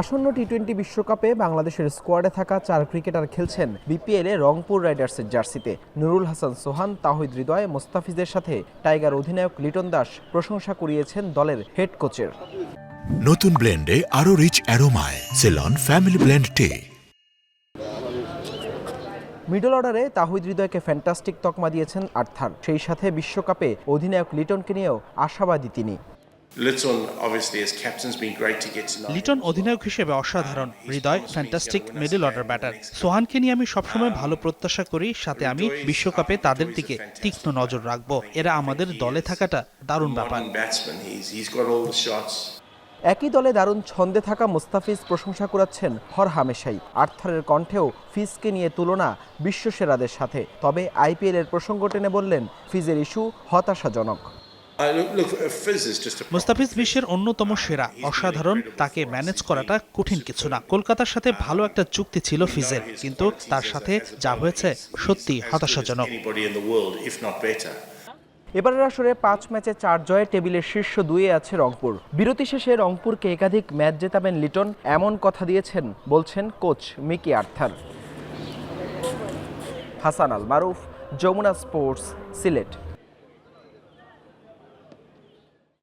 আসন্ন T twenty বিশ্বকাপে বাংলাদেশের স্কোয়াডে থাকা চার ক্রিকেটার খেলছেন বিপিএলে রংপুর রাইডার্সের জার্সিতে নুরুল হাসান সোহান তাহিদ হৃদয় মোস্তাফিজের সাথে টাইগার অধিনায়ক লিটন দাস প্রশংসা কুড়িয়েছেন দলের হেড কোচের নতুন ব্লেন্ডে আরও রিচ অ্যারোমায় সেলন ফ্যামিলি ব্লেন্ড টে মিডল অর্ডারে তাহিদ হৃদয়কে ফ্যান্টাস্টিক তকমা দিয়েছেন আর্থার সেই সাথে বিশ্বকাপে অধিনায়ক লিটনকে নিয়েও আশাবাদী তিনি। Litton, obviously, as captain's been great to get to know. Liton অধিনায়ক হিসেবে অসাধারণ Hridoy fantastic middle order batter সোহানকে নিয়ে আমি সবসময় ভালো প্রত্যাশা করি সাথে আমি বিশ্বকাপে তাদের দিকে তীক্ষ্ণ নজর রাখব। এরা আমাদের দলে থাকাটা দারুণ ব্যাপার। Modern batsman, he's, he's got all the shots. একই দলে দারুণ ছন্দে থাকা মুস্তাফিজ প্রশংসা কুড়াচ্ছেন হর হামেশাই আর্থারের কণ্ঠেও ফিজকে নিয়ে তুলনা বিশ্বসেরাদের সাথে। তবে আইপিএলের প্রসঙ্গ টেনে বললেন ফিজের ইস্যু হতাশাজনক। Uh, uh, মুস্তাফিজ বিশ্বের অন্যতম সেরা অসাধারণ তাকে ম্যানেজ করাটা কঠিন কিছু না। কলকাতার সাথে ভালো একটা চুক্তি ছিল ফিজের কিন্তু তার সাথে যা হয়েছে সত্যি হতাশাজনক. এবারের আসরে পাঁচ ম্যাচে চার জয়ে টেবিলের শীর্ষ দুয়ে আছে রংপুর। বিরতি শেষে রংপুরকে একাধিক ম্যাচ জেতাবেন লিটন এমন কথা দিয়েছেন বলছেন coach Mickey Arthur. Hasan Al Maruf Jamuna sports Sylhet.